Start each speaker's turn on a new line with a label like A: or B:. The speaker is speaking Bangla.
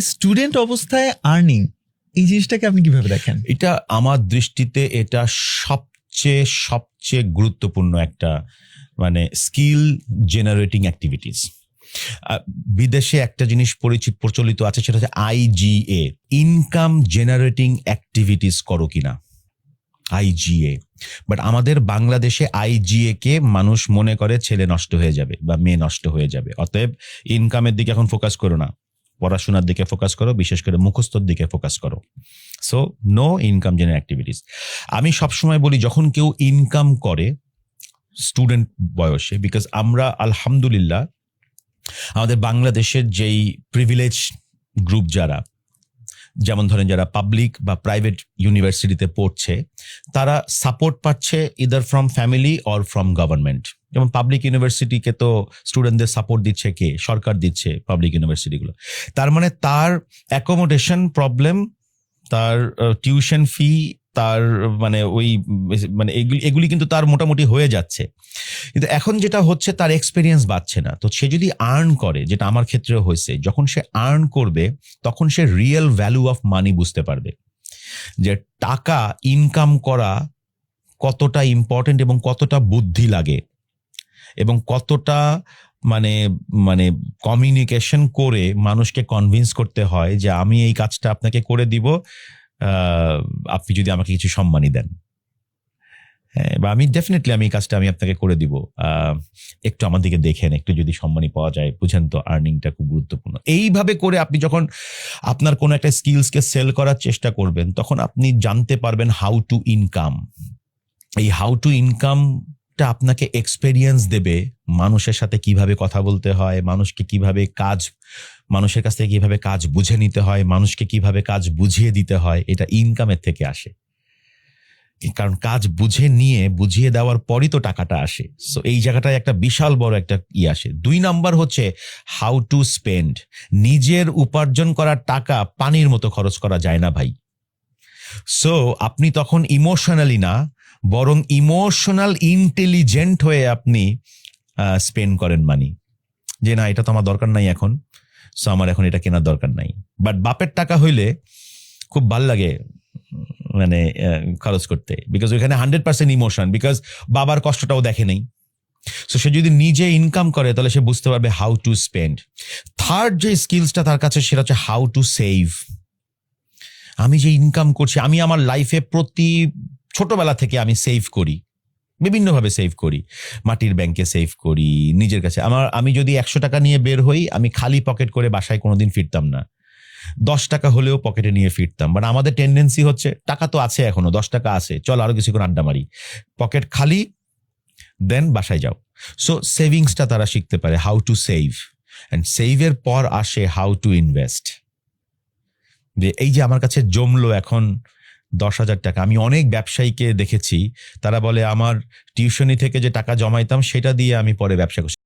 A: স্টুডেন্ট অবস্থায় আর্নিং এই জিনিসটাকে আপনি কীভাবে দেখেন?
B: এটা আমার দৃষ্টিতে এটা সবচেয়ে সবচেয়ে গুরুত্বপূর্ণ একটা মানে স্কিল জেনারেটিং অ্যাক্টিভিটিস বিদেশে একটা জিনিস পরিচিত প্রচলিত আছে, সেটা হচ্ছে আইজিএ ইনকাম জেনারেটিং অ্যাক্টিভিটিস করো কিনা? আইজিএ বাট আমাদের বাংলাদেশে আইজিএ কে মানুষ মনে করে ছেলে নষ্ট হয়ে যাবে বা মেয়ে নষ্ট হয়ে যাবে। অতএব ইনকামের দিকে এখন ফোকাস করো না। পড়াশোনার দিকে ফোকাস করো, বিশেষ করে মুখস্থর দিকে ফোকাস করো। So no income generate activities আমি সবসময় বলি, যখন কেউ ইনকাম করে স্টুডেন্ট বয়সে বিকজ আমরা আলহামদুলিল্লাহ আমাদের বাংলাদেশের যেই প্রিভিলেজ গ্রুপ যারা যেমন ধরেন যারা পাবলিক বা প্রাইভেট ইউনিভার্সিটিতে পড়ছে, তারা সাপোর্ট পাচ্ছে either from family or from government যেমন পাবলিক ইউনিভার্সিটিকে তো স্টুডেন্টদের সাপোর্ট দিচ্ছে কে? সরকার দিচ্ছে পাবলিক ইউনিভার্সিটিগুলো তার মানে তার অ্যাকোমোডেশন প্রবলেম তার টিউশন ফি তার মানে ওই মানে এগুলি কিন্তু তার মোটামুটি হয়ে যাচ্ছে। কিন্তু এখন যেটা হচ্ছে তার এক্সপিরিয়েন্স বাড়ছে না। তো সে যদি আর্ন করে, যেটা আমার ক্ষেত্রে হয়েছে, যখন সে আর্ন করবে, তখন সে রিয়েল ভ্যালু অফ মানি বুঝতে পারবে। যে টাকা ইনকাম করা কতটা ইম্পর্টেন্ট এবং কতটা বুদ্ধি লাগে এবং কতটা মানে মানে কমিউনিকেশন করে মানুষকে কনভিন্স করতে হয় যে আমি এই কাজটা আপনাকে করে দিব আপনি যদি আমাকে কিছু সম্মানই দেন। হ্যাঁ বা আমি ডেফিনেটলি আমি এই কাজটা আমি আপনাকে করে দিব। একটু আমার দিকে দেখেন, একটু যদি সম্মানই পাওয়া যায়, বুঝেন তো আর্নিংটা খুব গুরুত্বপূর্ণ। এইভাবে করে আপনি যখন আপনার কোনো একটা স্কিলসকে সেল করার চেষ্টা করবেন, তখন আপনি জানতে পারবেন হাউ টু ইনকাম এই হাউ টু ইনকামটা আপনাকে এক্সপেরিয়েন্স দেবে মানুষের সাথে কীভাবে কথা বলতে হয়, মানুষকে কীভাবে কাজ, মানুষের কাছ থেকে কীভাবে কাজ বুঝে নিতে হয়, মানুষকে কীভাবে কাজ বুঝিয়ে দিতে হয়, এটা ইনকামের থেকে আসে। কারণ কাজ বুঝে নিয়ে, বুঝিয়ে দেওয়ার পরই তো টাকাটা আসে। সো এই জায়গাটায় একটা বিশাল বড় একটা ই আসে। দুই নাম্বার হচ্ছে হাউ টু স্পেন্ড নিজের উপার্জন করার টাকা পানির মতো খরচ করা যায় না ভাই। সো আপনি তখন ইমোশনালি না বরং ইমোশনাল ইন্টেলিজেন্ট হয়ে আপনি স্পেন্ড করেন মানি যে না, এটা তো আমার দরকার নাই এখন সো আমার এখন এটা কেনার দরকার নাই। বাট বাপের টাকা হইলে খুব ভালো লাগে মানে খরচ করতে। বিকজ ওইখানে হান্ড্রেড পার্সেন্ট ইমোশন বিকজ বাবার কষ্টটাও দেখে নেই। সো সে যদি নিজে ইনকাম করে, তাহলে সে বুঝতে পারবে হাউ টু স্পেন্ড থার্ড যে স্কিলসটা তার কাছে, সেটা হচ্ছে হাউ টু সেভ আমি যে ইনকাম করছি, আমি আমার লাইফে প্রতি ছোটবেলা থেকে আমি সেভ করি। বিভিন্নভাবে সেভ করি। মাটির ব্যাংকে সেভ করি, নিজের কাছে। আমার, আমি যদি একশো টাকা নিয়ে বের হই, আমি খালি পকেট করে বাসায় কোনোদিন ফিরতাম না। দশ টাকা হলেও পকেটে নিয়ে ফিরতাম। বাট আমাদের টেন্ডেন্সি হচ্ছে, টাকা তো আছে এখনও, দশ টাকা আছে, চল আরও কিছুক্ষণ আড্ডা মারি। পকেট খালি দেন বাসায় যাও। সো সেভিংসটা তারা শিখতে পারে হাউ টু সেভ অ্যান্ড সেভের পর আসে হাউ টু ইনভেস্ট যে এই যে আমার কাছে জমলো এখন দশ হাজার টাকা। আমি অনেক ব্যবসায়ীকে দেখেছি, তারা বলে, আমার টিউশনি থেকে যে টাকা জমাইতাম, সেটা দিয়ে আমি পরে ব্যবসা করছি।